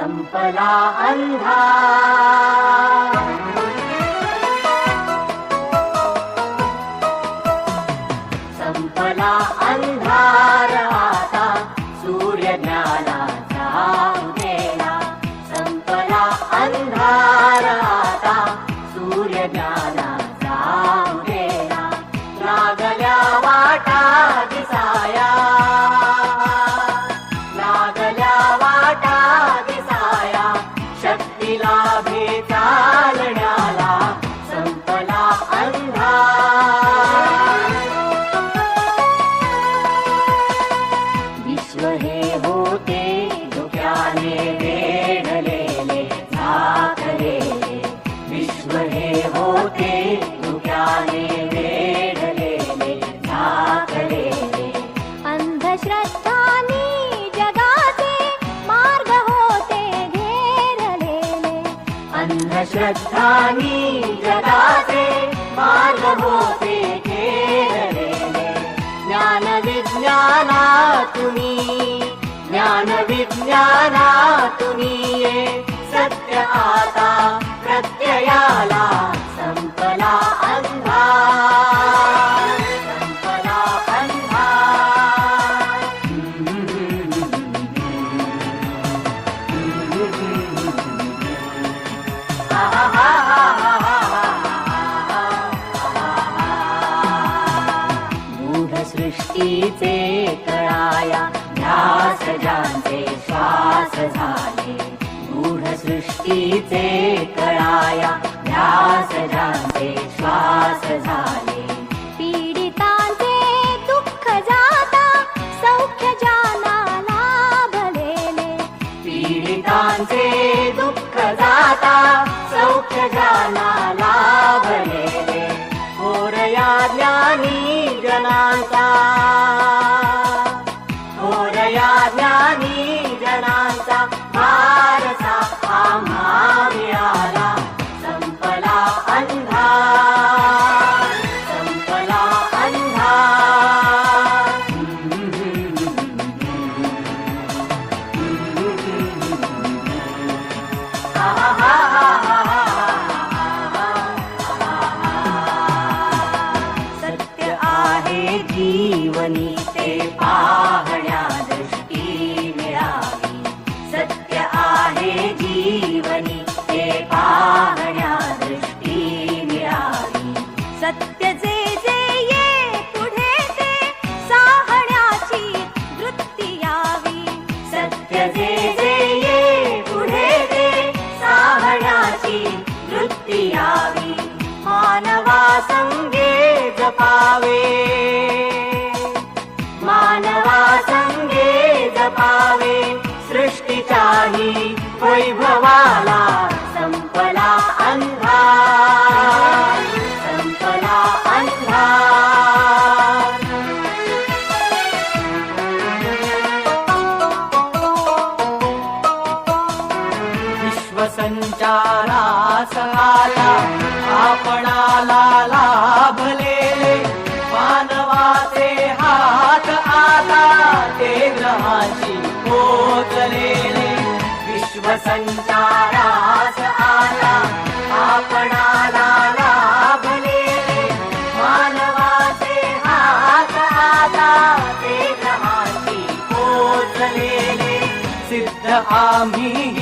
सम्पदा अन्धा। श्रद्धानि जगाते मार्गभोते हेदरे अन्धश्रद्धानि जगाते मार्गभोते ज्ञानविज्ञाना तुनि ज्ञानविज्ञाना तुनि सत्य सृष्टीचे कळाया ध्यास ज्यांचे श्वास झाले गूढ सृष्टीचे कळाया ध्यास ज्यांचे श्वास झाले सत्य आहे जीवनी ते पाहणे. मानवा संगे जपावे। मानवा संगे जपावे संचारास आला. आपणाला लाभलेले मानवाचे हात आता ते ग्रहाची पोचलेले विश्वसंचारास आला. आपणाला लाभलेले मानवाचे हात आता ते ग्रहाची पोचलेले सिद्ध आम्ही